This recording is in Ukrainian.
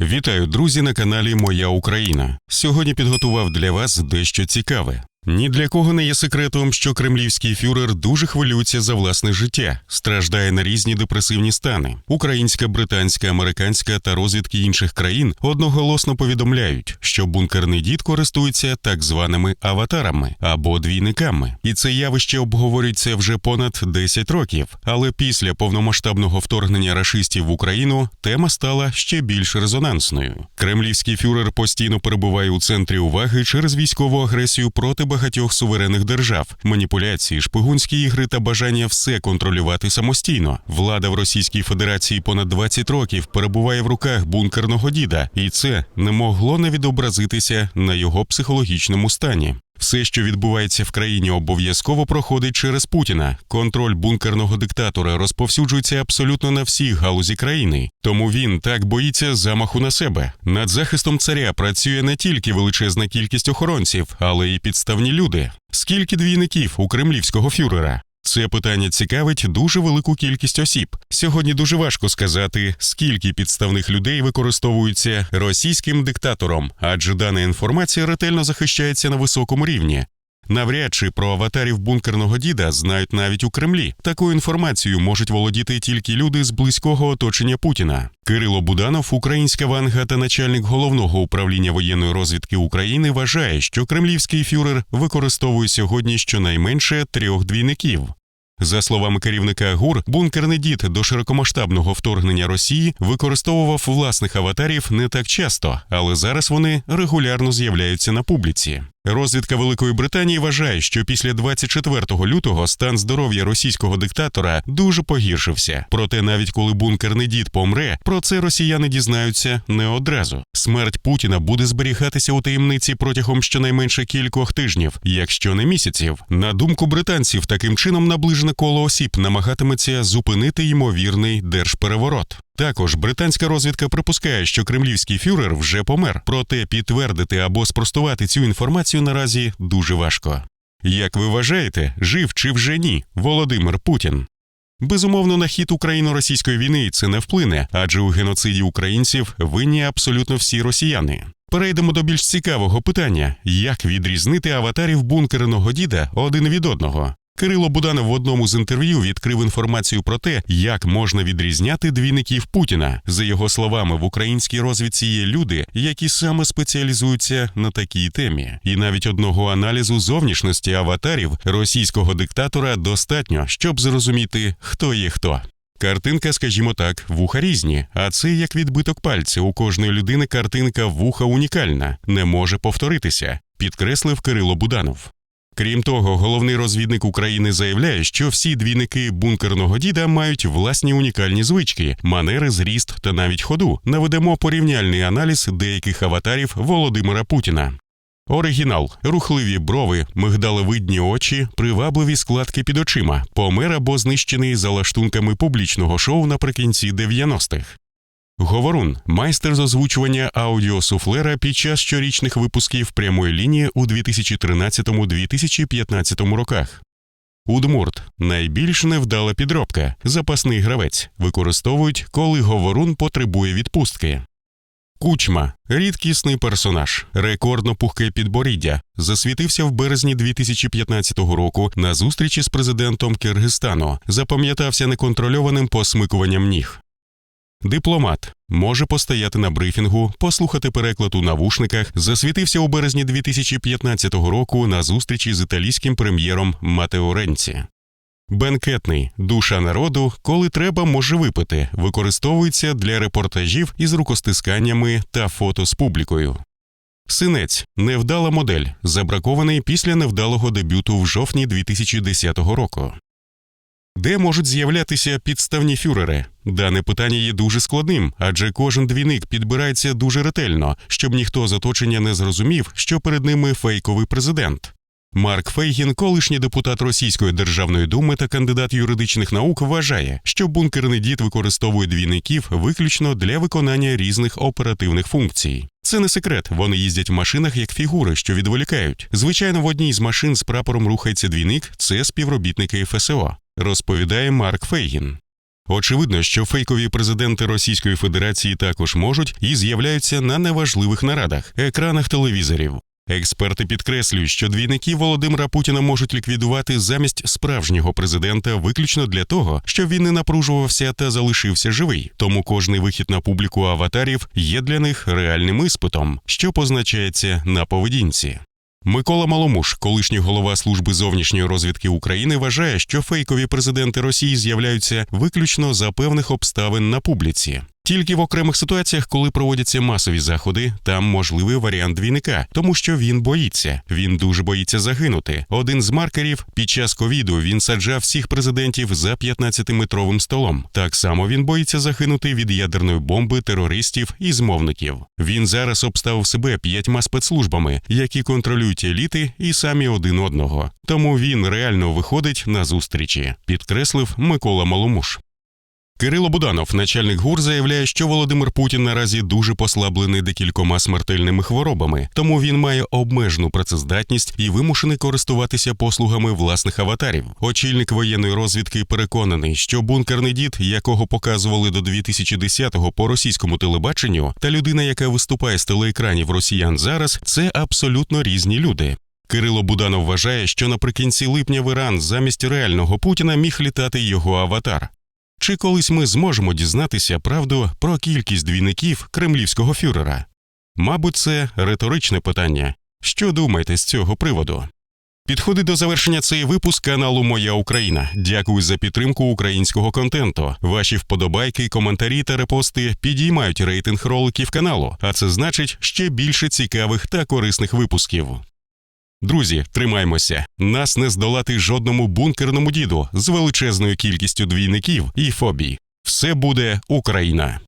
Вітаю, друзі, на каналі Моя Україна. Сьогодні підготував для вас дещо цікаве. Ні для кого не є секретом, що кремлівський фюрер дуже хвилюється за власне життя, страждає на різні депресивні стани. Українська, британська, американська та розвідки інших країн одноголосно повідомляють, що бункерний дід користується так званими аватарами або двійниками, і це явище обговорюється вже понад 10 років. Але після повномасштабного вторгнення рашистів в Україну тема стала ще більш резонансною. Кремлівський фюрер постійно перебуває у центрі уваги через військову агресію проти багатьох суверенних держав, маніпуляції, шпигунські ігри та бажання все контролювати самостійно. Влада в Російській Федерації понад 20 років перебуває в руках бункерного діда, і це не могло не відобразитися на його психологічному стані. Все, що відбувається в країні, обов'язково проходить через Путіна. Контроль бункерного диктатора розповсюджується абсолютно на всі галузі країни. Тому він так боїться замаху на себе. Над захистом царя працює не тільки величезна кількість охоронців, але й підставні люди. Скільки двійників у кремлівського фюрера? Це питання цікавить дуже велику кількість осіб. Сьогодні дуже важко сказати, скільки підставних людей використовуються російським диктатором, адже дана інформація ретельно захищається на високому рівні. Навряд чи про аватарів бункерного діда знають навіть у Кремлі. Такою інформацією можуть володіти тільки люди з близького оточення Путіна. Кирило Буданов, українська ванга та начальник головного управління воєнної розвідки України, вважає, що кремлівський фюрер використовує сьогодні щонайменше трьох двійників. За словами керівника ГУР, бункерний дід до широкомасштабного вторгнення Росії використовував власних аватарів не так часто, але зараз вони регулярно з'являються на публіці. Розвідка Великої Британії вважає, що після 24 лютого стан здоров'я російського диктатора дуже погіршився. Проте, навіть коли бункерний дід помре, про це росіяни дізнаються не одразу. Смерть Путіна буде зберігатися у таємниці протягом щонайменше кількох тижнів, якщо не місяців. На думку британців, таким чином наближене коло осіб намагатиметься зупинити ймовірний держпереворот. Також британська розвідка припускає, що кремлівський фюрер вже помер, проте підтвердити або спростувати цю інформацію наразі дуже важко. Як ви вважаєте, жив чи вже ні Володимир Путін? Безумовно, на хід україно-російської війни це не вплине, адже у геноциді українців винні абсолютно всі росіяни. Перейдемо до більш цікавого питання: як відрізнити аватарів бункерного діда один від одного? Кирило Буданов в одному з інтерв'ю відкрив інформацію про те, як можна відрізняти двійників Путіна. За його словами, в українській розвідці є люди, які саме спеціалізуються на такій темі, і навіть одного аналізу зовнішності аватарів російського диктатора достатньо, щоб зрозуміти, хто є хто. Картинка, скажімо так, вуха різні, а це як відбиток пальця. У кожної людини картинка вуха унікальна, не може повторитися, підкреслив Кирило Буданов. Крім того, головний розвідник України заявляє, що всі двійники бункерного діда мають власні унікальні звички, манери, зріст та навіть ходу. Наведемо порівняльний аналіз деяких аватарів Володимира Путіна. Оригінал, рухливі брови, мигдалевидні очі, привабливі складки під очима, помер або знищений за лаштунками публічного шоу наприкінці 90-х. Говорун майстер з озвучування аудіосуфлера під час щорічних випусків прямої лінії у 2013-2015 роках. Удмурт найбільш невдала підробка, запасний гравець, використовують, коли говорун потребує відпустки. Кучма рідкісний персонаж, рекордно пухке підборіддя, засвітився в березні 2015 року на зустрічі з президентом Киргизстану, запам'ятався неконтрольованим посмикуванням ніг. Дипломат може постояти на брифінгу, послухати переклад у навушниках, засвітився у березні 2015 року на зустрічі з італійським прем'єром Матео Ренці. Бенкетний душа народу, коли треба, може випити, використовується для репортажів із рукостисканнями та фото з публікою. Синець невдала модель, забракований після невдалого дебюту в жовтні 2010 року. Де можуть з'являтися підставні фюрери? Дане питання є дуже складним, адже кожен двійник підбирається дуже ретельно, щоб ніхто з оточення не зрозумів, що перед ними фейковий президент. Марк Фейгін, колишній депутат Російської державної думи та кандидат юридичних наук, вважає, що бункерний дід використовує двійників виключно для виконання різних оперативних функцій. Це не секрет. Вони їздять в машинах як фігури, що відволікають. Звичайно, в одній з машин з прапором рухається двійник. Це співробітники ФСО, розповідає Марк Фейгін. Очевидно, що фейкові президенти Російської Федерації також можуть і з'являються на неважливих нарадах, екранах телевізорів. Експерти підкреслюють, що двійники Володимира Путіна можуть ліквідувати замість справжнього президента виключно для того, щоб він не напружувався та залишився живий. Тому кожний вихід на публіку аватарів є для них реальним іспитом, що позначається на поведінці. Микола Маломуш, колишній голова служби зовнішньої розвідки України, вважає, що фейкові президенти Росії з'являються виключно за певних обставин на публіці. Тільки в окремих ситуаціях, коли проводяться масові заходи, там можливий варіант двійника, тому що він боїться. Він дуже боїться загинути. Один з маркерів під час ковіду він саджав всіх президентів за 15-метровим столом. Так само він боїться загинути від ядерної бомби, терористів і змовників. Він зараз обставив себе п'ятьма спецслужбами, які контролюють еліти і самі один одного. Тому він реально виходить на зустрічі, підкреслив Микола Маломуш. Кирило Буданов, начальник ГУР, заявляє, що Володимир Путін наразі дуже послаблений декількома смертельними хворобами, тому він має обмежену працездатність і вимушений користуватися послугами власних аватарів. Очільник воєнної розвідки переконаний, що бункерний дід, якого показували до 2010-го по російському телебаченню, та людина, яка виступає з телеекранів росіян зараз, це абсолютно різні люди. Кирило Буданов вважає, що наприкінці липня в Іран замість реального Путіна міг літати його аватар. Чи колись ми зможемо дізнатися правду про кількість двійників кремлівського фюрера? Мабуть, це риторичне питання. Що думаєте з цього приводу? Підходить до завершення цей випуск каналу Моя Україна. Дякую за підтримку українського контенту. Ваші вподобайки, коментарі та репости підіймають рейтинг роликів каналу, а це значить ще більше цікавих та корисних випусків. Друзі, тримаймося. Нас не здолати жодному бункерному діду з величезною кількістю двійників і фобій. Все буде Україна.